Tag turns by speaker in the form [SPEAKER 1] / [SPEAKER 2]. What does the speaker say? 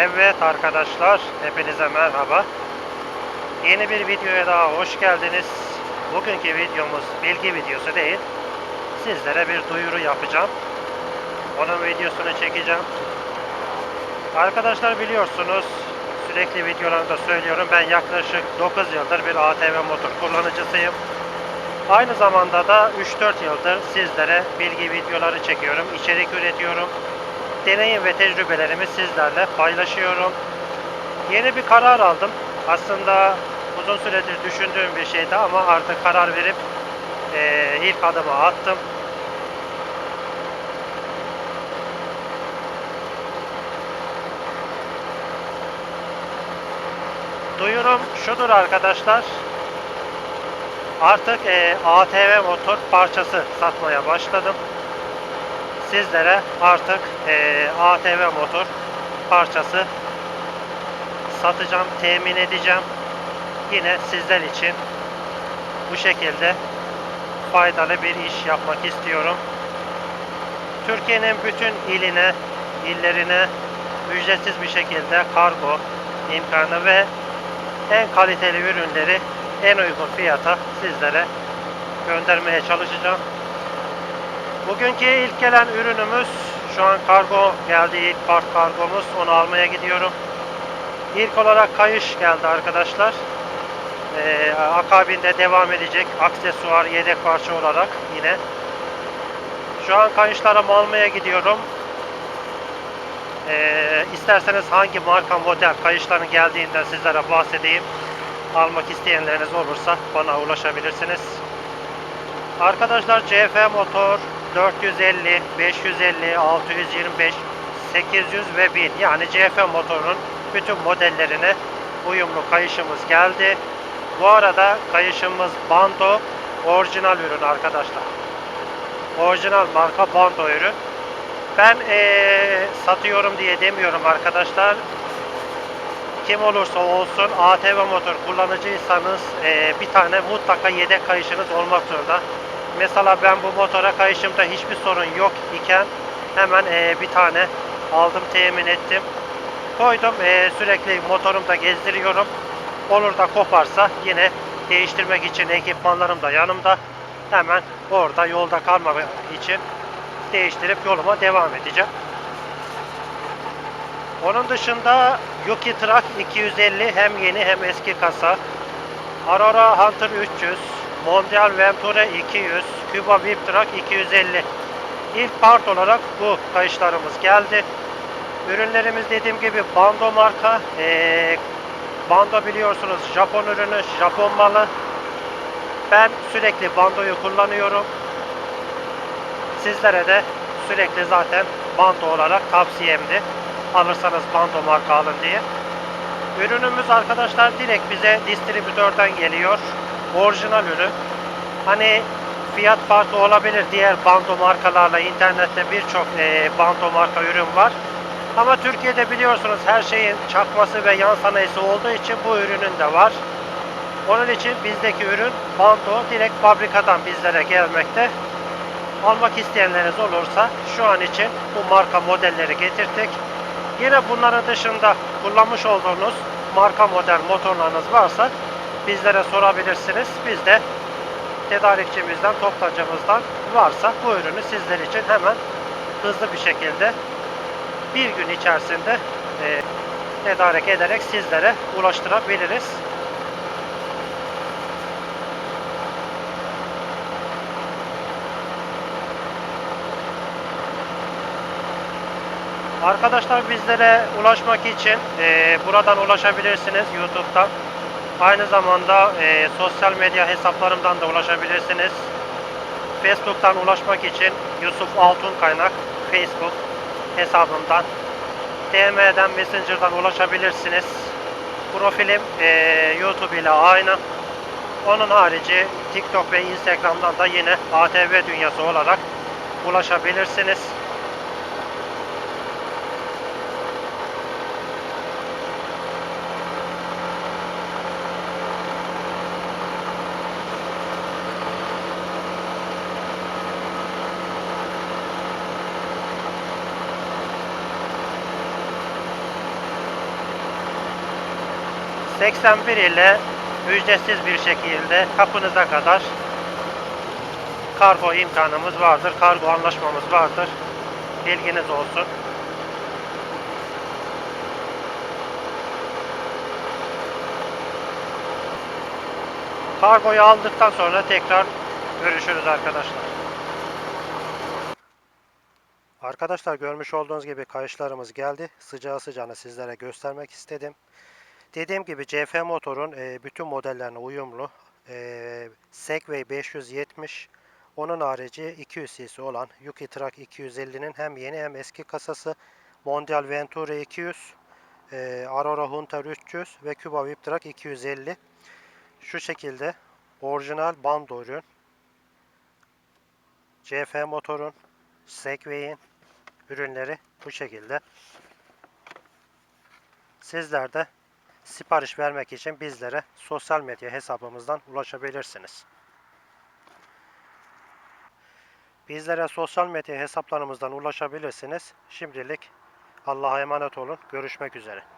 [SPEAKER 1] Evet arkadaşlar, hepinize merhaba. Yeni bir videoya daha hoş geldiniz. Bugünkü videomuz bilgi videosu değil. Sizlere bir duyuru yapacağım. Onun videosunu çekeceğim. Arkadaşlar biliyorsunuz, sürekli videolarımda söylüyorum. Ben yaklaşık 9 yıldır bir ATV motor kullanıcısıyım. Aynı zamanda da 3-4 yıldır sizlere bilgi videoları çekiyorum, içerik üretiyorum deneyim ve tecrübelerimi sizlerle paylaşıyorum. Yeni bir karar aldım. Aslında uzun süredir düşündüğüm bir şeydi ama artık karar verip eee, ilk adımı attım. Duyurum şudur arkadaşlar. Artık eee, ATV motor parçası satmaya başladım sizlere artık eee, ATV motor parçası satacağım, temin edeceğim. Yine sizler için bu şekilde faydalı bir iş yapmak istiyorum. Türkiye'nin bütün iline, illerine ücretsiz bir şekilde kargo imkanı ve en kaliteli ürünleri en uygun fiyata sizlere göndermeye çalışacağım. Bugünkü ilk gelen ürünümüz şu an kargo geldi ilk part kargomuz onu almaya gidiyorum. İlk olarak kayış geldi arkadaşlar. Ee, akabinde devam edecek aksesuar yedek parça olarak yine. Şu an kayışlarımı almaya gidiyorum. Ee, isterseniz hangi marka model kayışların geldiğinden sizlere bahsedeyim. Almak isteyenleriniz olursa bana ulaşabilirsiniz. Arkadaşlar CF motor 450, 550, 625, 800 ve 1000 yani CF motorunun bütün modellerine uyumlu kayışımız geldi. Bu arada kayışımız Bando orijinal ürün arkadaşlar. Orijinal marka Bando ürün. Ben eee, satıyorum diye demiyorum arkadaşlar. Kim olursa olsun ATV motor kullanıcıysanız eee, bir tane mutlaka yedek kayışınız olmak zorunda. Mesela ben bu motora kayışımda hiçbir sorun yok iken hemen eee, bir tane aldım temin ettim. Koydum eee, sürekli motorumda gezdiriyorum. Olur da koparsa yine değiştirmek için ekipmanlarım da yanımda. Hemen orada yolda kalmamak için değiştirip yoluma devam edeceğim. Onun dışında Yuki Truck 250 hem yeni hem eski kasa. Aurora Hunter 300, Mondial Venture 200, Cuba VIP Truck 250. İlk part olarak bu kayışlarımız geldi. Ürünlerimiz dediğim gibi Bando marka. Ee, Bando biliyorsunuz Japon ürünü, Japon malı. Ben sürekli Bando'yu kullanıyorum. Sizlere de sürekli zaten Bando olarak tavsiyemdi. Alırsanız Bando marka alın diye. Ürünümüz arkadaşlar direkt bize distribütörden geliyor. Orijinal ürün. Hani fiyat farkı olabilir diğer bando markalarla internette birçok eee, bando marka ürün var. Ama Türkiye'de biliyorsunuz her şeyin çakması ve yan sanayisi olduğu için bu ürünün de var. Onun için bizdeki ürün bando direkt fabrikadan bizlere gelmekte. Almak isteyenleriniz olursa şu an için bu marka modelleri getirdik. Yine bunların dışında kullanmış olduğunuz marka model motorlarınız varsa bizlere sorabilirsiniz. Biz de tedarikçimizden, toptancımızdan varsa bu ürünü sizler için hemen hızlı bir şekilde bir gün içerisinde e, tedarik ederek sizlere ulaştırabiliriz. Arkadaşlar bizlere ulaşmak için e, buradan ulaşabilirsiniz YouTube'dan. Aynı zamanda e, sosyal medya hesaplarımdan da ulaşabilirsiniz. Facebook'tan ulaşmak için Yusuf Altun Kaynak Facebook hesabımdan. DM'den Messenger'dan ulaşabilirsiniz. Profilim e, YouTube ile aynı. Onun harici TikTok ve Instagram'dan da yine ATV Dünyası olarak ulaşabilirsiniz. 81 ile ücretsiz bir şekilde kapınıza kadar kargo imkanımız vardır. Kargo anlaşmamız vardır. Bilginiz olsun. Kargoyu aldıktan sonra tekrar görüşürüz arkadaşlar. Arkadaşlar görmüş olduğunuz gibi kayışlarımız geldi. Sıcağı sıcağına sizlere göstermek istedim. Dediğim gibi CF motorun e, bütün modellerine uyumlu. E, Segway 570 onun harici 200 cc olan Yuki Truck 250'nin hem yeni hem eski kasası Mondial Ventura 200, e, Aurora Hunter 300 ve Cuba Whip Truck 250. Şu şekilde orijinal bando ürün. CF motorun, Segway'in ürünleri bu şekilde. Sizler de sipariş vermek için bizlere sosyal medya hesabımızdan ulaşabilirsiniz. Bizlere sosyal medya hesaplarımızdan ulaşabilirsiniz. Şimdilik Allah'a emanet olun. Görüşmek üzere.